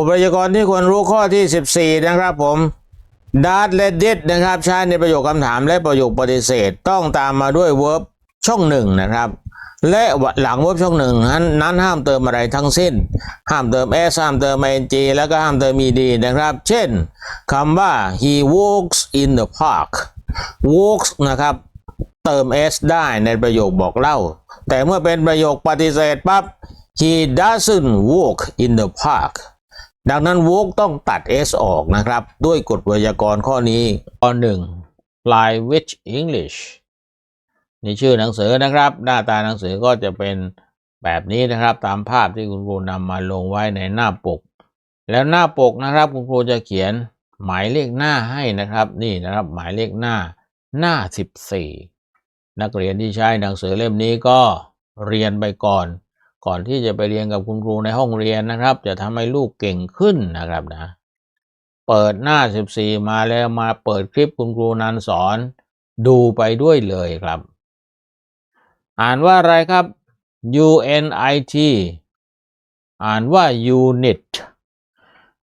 อุปกรณ์ที่ควรรู้ข้อที่ 14 นะครับผม dart และ did นะครับใช้ในประโยคคำถามและประโยคปฏิเสธต้องตามมาด้วย verb ช่องหนึ่งนะครับ และหลัง verb ช่องหนึ่งนั้นนั้นห้ามเติมอะไรทั้งสิ้น ห้ามเติม s ห้ามเติม ing แล้วก็ห้ามเติม ed นะครับ เช่นคำว่า he walks in the park walks นะครับ เติม s ได้ในประโยคบอกเล่า แต่เมื่อเป็นประโยคปฏิเสธปั๊บ he doesn't walk in the park ดังนั้น walk ต้องตัด s ออกนะครับ ด้วยกฎไวยากรณ์ข้อนี้ข้อหนึ่ง fly with English นี่ชื่อหนังสือนะครับ หน้าตาหนังสือก็จะเป็นแบบนี้นะครับ ตามภาพที่คุณครูนำมาลงไว้ในหน้าปก แล้วหน้าปกนะครับ คุณครูจะเขียนหมายเลขหน้าให้นะครับ นี่นะครับหมายเลขหน้าหน้า 14 นักเรียนที่ใช้หนังสือเล่มนี้ก็เรียนไปก่อน ก่อนที่จะไปเรียนกับคุณครูในห้องเรียนนะครับ จะทำให้ลูกเก่งขึ้นนะครับนะ เปิดหน้า 14 มาแล้วมาเปิดคลิปคุณครูนันสอน ดูไปด้วยเลยครับ อ่านว่าอะไรครับ UNIT อ่านว่า unit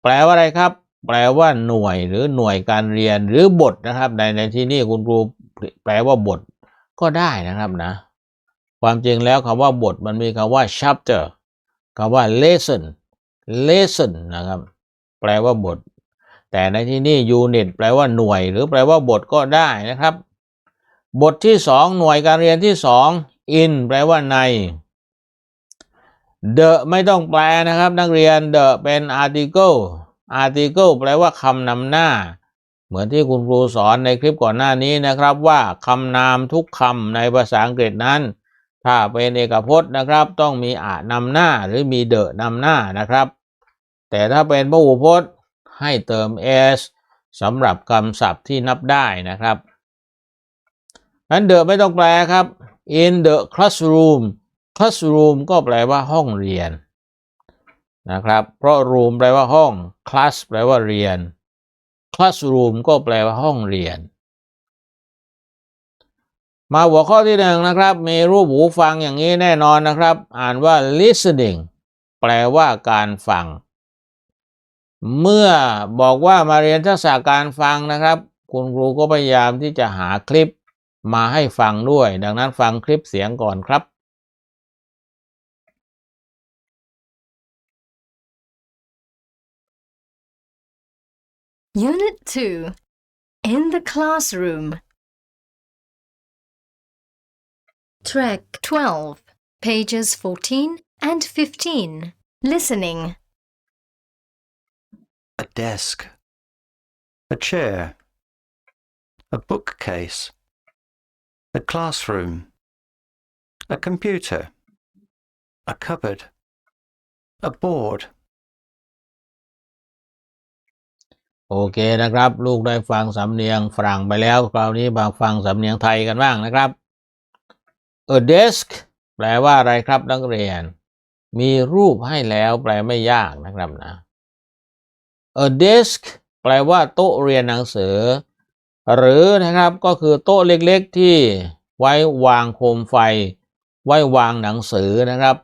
แปลว่าอะไรครับ แปลว่าหน่วยหรือหน่วยการเรียนหรือบทนะครับ ในในที่นี้คุณครูแปลว่าบทก็ได้นะครับนะ ความจริงแล้วคำว่าบทมันมีคำว่า chapter คำว่า lesson lesson นะครับ แปลว่าบท แต่ในที่นี้ unit แปลว่าหน่วย หรือแปลว่าบทก็ได้นะครับ บทที่สองหน่วยการเรียนที่สอง in แปลว่าใน the ไม่ต้องแปลนะครับ นักเรียน the เป็น article article แปลว่าคำนำหน้า เหมือนที่คุณครูสอนในคลิปก่อนหน้านี้นะครับว่าคำนามทุกคำในภาษาอังกฤษนั้น ถ้าเป็นเอกพจน์นะครับ ต้องมีอะนำหน้าหรือมีเดอะนำหน้านะครับ แต่ถ้าเป็นพหูพจน์ให้เติม s สำหรับคำศัพท์ที่นับได้นะครับนั้นเดอะไม่ต้องแปลครับ in the classroom classroom ก็แปลว่าห้องเรียนนะครับ เพราะ room แปลว่าห้อง class แปลว่าเรียน classroom ก็แปลว่าห้องเรียน มาหัวข้อที่หนึ่งนะครับ มีรูปหูฟังอย่างนี้แน่นอนนะครับ อ่านว่า listening แปลว่าการฟัง เมื่อบอกว่ามาเรียนทักษะการฟังนะครับ คุณครูก็พยายามที่จะหาคลิปมาให้ฟังด้วย ดังนั้นฟังคลิปเสียงก่อนครับ Unit 2 In the Classroom. Track 12, pages 14 and 15. Listening. a desk, a chair, a bookcase, a classroom, a computer, a cupboard, a board, โอเคนะครับ ลูกได้ฟังสำเนียงฝรั่งไปแล้ว คราวนี้มาฟังสำเนียงไทยกันบ้างนะครับ a desk แปลว่าอะไรครับนักเรียน มีรูปให้แล้วแปลไม่ยากนะครับนะ a desk แปลว่าโต๊ะเรียนหนังสือ หรือนะครับก็คือโต๊ะเล็กๆที่ไว้วางโคมไฟ ไว้วางหนังสือนะครับ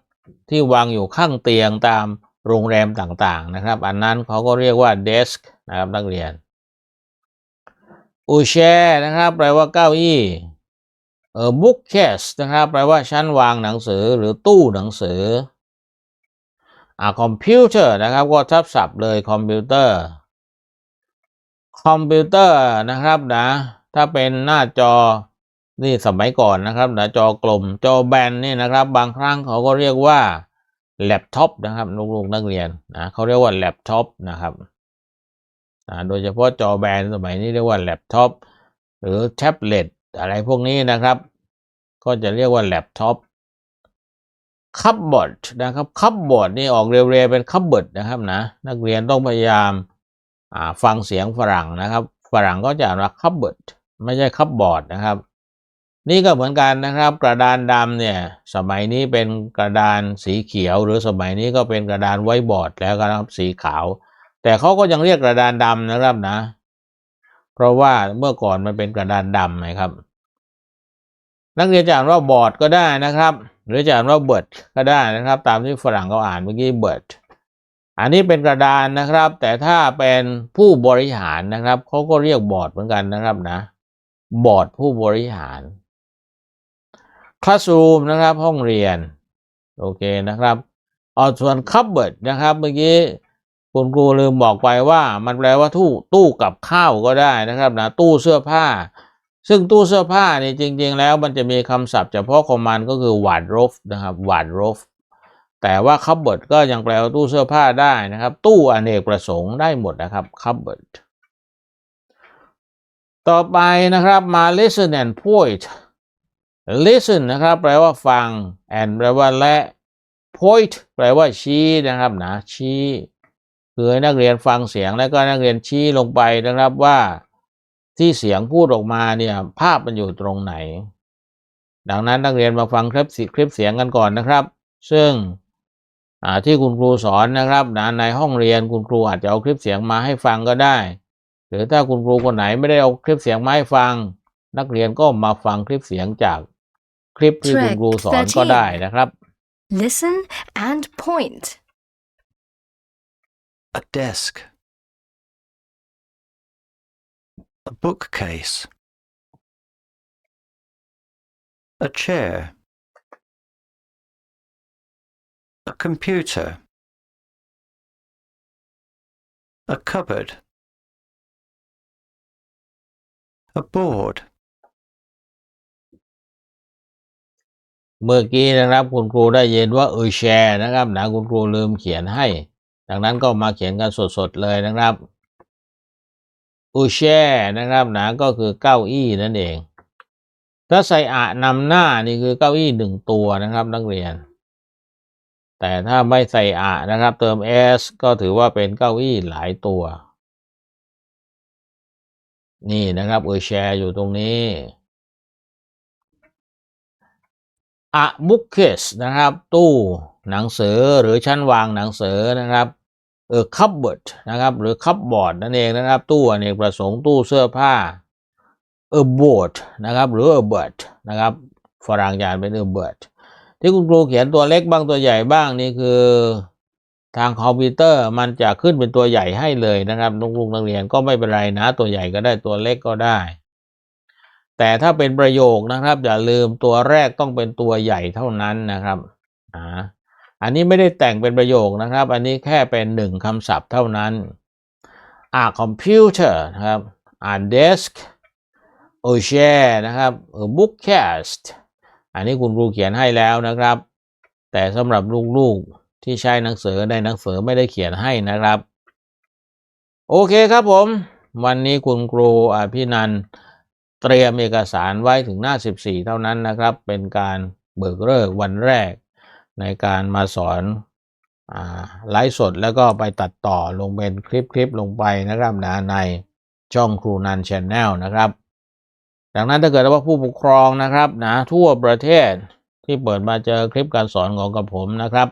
ที่วางอยู่ข้างเตียงตามโรงแรมต่างๆนะครับ อันนั้นเขาก็เรียกว่า desk นะครับนักเรียนอูแชนะครับแปลว่าเก้าอี้ เออ bookcase นะครับ แปลว่าชั้นวางหนังสือหรือตู้หนังสืออ่าคอมพิวเตอร์นะครับ ก็ทับศัพท์เลยคอมพิวเตอร์ คอมพิวเตอร์นะครับนะ ถ้าเป็นหน้าจอนี่สมัยก่อนนะครับนะจอกลมจอแบนนี่นะครับ บางครั้งเขาก็เรียกว่าแล็ปท็อปนะครับลูกๆนักเรียนนะเขาเรียกว่าแล็ปท็อปนะครับนะโดยเฉพาะจอแบนสมัยนี้เรียกว่าแล็ปท็อปหรือแท็บเล็ต อะไรพวกนี้นะครับ ก็จะเรียกว่าแล็ปท็อปคับบอร์ดนะครับคับบอร์ดนี่ออกเร็วๆเป็นคับเบิร์ดนะครับนะนักเรียนต้องพยายามาฟังเสียงฝรั่งนะครับ ฝรั่งก็จะอ่านว่าคับเบิร์ดไม่ใช่คับบอร์ดนะครับ นี่ก็เหมือนกันนะครับ กระดานดำเนี่ยสมัยนี้เป็นกระดานสีเขียว หรือสมัยนี้ก็เป็นกระดานไวบอร์ดแล้วนะครับสีขาว แต่เขาก็ยังเรียกกระดานดำนะครับนะ เพราะว่าเมื่อก่อนมันเป็นกระดานดำนะครับ นักเรียนจะอ่านว่าบอร์ดก็ได้นะครับ หรือจะอ่านว่าเบิร์ดก็ได้นะครับ ตามที่ฝรั่งเขาอ่านเมื่อกี้เบิร์ดอันนี้เป็นกระดานนะครับ แต่ถ้าเป็นผู้บริหารนะครับเขาก็เรียกบอร์ดเหมือนกันนะครับนะบอร์ดผู้บริหาร classroom นะครับห้องเรียน โอเคนะครับเอาส่วน cupboard นะครับเมื่อกี้ คุณครูลืมบอกไปว่ามันแปลว่าตู้ตู้กับข้าวก็ได้นะครับนะตู้เสื้อผ้า ซึ่งตู้เสื้อผ้านี่จริง ๆ แล้วมันจะมีคำศัพท์เฉพาะของมันก็คือ wardrobe นะครับ wardrobe แต่ว่า cupboard ก็ยังแปลว่าตู้เสื้อผ้าได้นะครับ ตู้อเนกประสงค์ได้หมดนะครับ cupboard ต่อไปนะครับมา listen and point listen นะครับแปลว่าฟัง and แปลว่าและ point แปลว่าชี้นะครับนะชี้ คือให้นักเรียนฟังเสียงแล้วก็นักเรียนชี้ลงไปนะครับว่าที่เสียงพูดออกมาเนี่ยภาพมันอยู่ตรงไหน ดังนั้นนักเรียนมาฟังคลิปคลิปเสียงกันก่อนนะครับ ซึ่งที่คุณครูสอนนะครับนะในห้องเรียนคุณครูอาจจะเอาคลิปเสียงมาให้ฟังก็ได้ หรือถ้าคุณครูคนไหนไม่ได้เอาคลิปเสียงมาให้ฟัง นักเรียนก็มาฟังคลิปเสียงจากคลิปที่คุณครูสอนก็ได้นะครับ Listen and point. A desk. A bookcase. A chair. A computer. A cupboard. A board. เมื่อกี้นะครับคุณครูได้ยินว่าเออแชร์นะครับนะคุณครูลืมเขียนให้ ดังนั้นก็มาเขียนกันสดๆเลยนะครับอูแชร์นะครับหนะก็คือเก้าอี้นั่นเอง ถ้าใส่อะนำหน้านี่คือเก้าอี้หนึ่งตัวนะครับนักเรียน แต่ถ้าไม่ใส่อะนะครับ เติม s ก็ถือว่าเป็นเก้าอี้หลายตัว นี่นะครับออแชร์อยู่ตรงนี้ a bookcase นะครับ ตู้หนังสือหรือชั้นวางหนังสือนะครับ เออ cupboard นะครับ หรือ cupboard นั่นเองนะครับ ตู้อเนกประสงค์ตู้เสื้อผ้าเออ board นะครับหรือเออ bird นะครับฝรั่งยานเป็นเออ bird ที่คุณครูเขียนตัวเล็กบ้างตัวใหญ่บ้างนี่คือทางคอมพิวเตอร์มันจะขึ้นเป็นตัวใหญ่ให้เลยนะครับลูกๆนักเรียนก็ไม่เป็นไรนะ ตัวใหญ่ก็ได้ตัวเล็กก็ได้ แต่ถ้าเป็นประโยคนะครับ อย่าลืมตัวแรกต้องเป็นตัวใหญ่เท่านั้นนะครับอ่า อันนี้ไม่ได้แต่งเป็นประโยคนะครับ อันนี้แค่เป็นหนึ่งคำศัพท์เท่านั้น a computer นะครับ a desk a chair นะครับ a bookcase อันนี้คุณครูเขียนให้แล้วนะครับ แต่สำหรับลูกๆที่ใช้หนังสือในหนังสือไม่ได้เขียนให้นะครับ โอเคครับผม วันนี้คุณครูอภินันเตรียมเอกสารไว้ถึงหน้า 14 เท่านั้นนะครับ เป็นการเบิกเลิกวันแรก ในการมาสอนไลฟ์สดแล้วก็ไปตัดต่อลงเป็นคลิปคลิปลงไปนะครับนะในช่องครูนันชแนลนะครับ ดังนั้นถ้าเกิดว่าผู้ปกครองนะครับนะทั่วประเทศที่เปิดมาเจอคลิปการสอนของกับผมนะครับ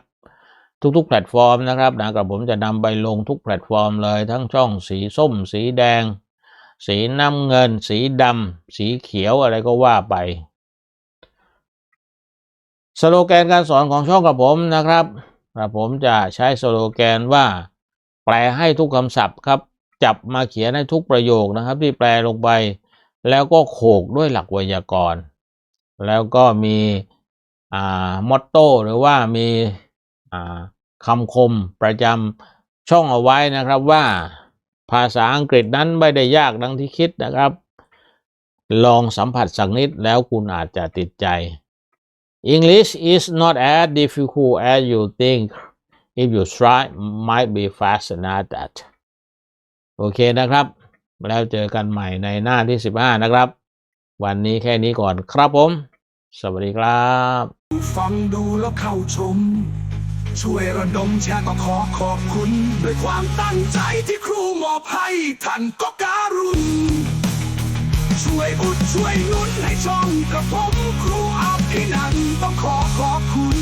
ทุกๆแพลตฟอร์มนะครับนะกับผมจะนำไปลงทุกแพลตฟอร์มเลยทั้งช่องสีส้ม สีแดง สีน้ำเงิน สีดำสีเขียวอะไรก็ว่าไป สโลแกนการสอนของช่องกับผมนะครับกับผมจะใช้สโลแกนว่า แปลให้ทุกคำศัพท์ครับ จับมาเขียนให้ทุกประโยคนะครับ ที่แปลลงไป แล้วก็โขกด้วยหลักไวยากรณ์ แล้วก็มีอ่ามอตโต้หรือว่ามีอ่าคำคมประจำช่องเอาไว้นะครับว่าภาษาอังกฤษนั้นไม่ได้ยากดังที่คิดนะครับ ลองสัมผัสสักนิดแล้วคุณอาจจะติดใจ English is not as difficult as you think if you try might be fast at that โอเคนะครับ แล้วเจอกันใหม่ในหน้าที่ 15 นะครับ วันนี้แค่นี้ก่อนครับผม สวัสดีครับ ฟังดูแล้วเข้าชม ช่วยระดมแชร์ก็ขอขอบคุณ ด้วยความตั้งใจที่ครูมอบให้ท่านก็การุณ ช่วยอุดช่วยนุนให้ช่องกระผมครูอ ที่นั้นต้องขอขอบคุณ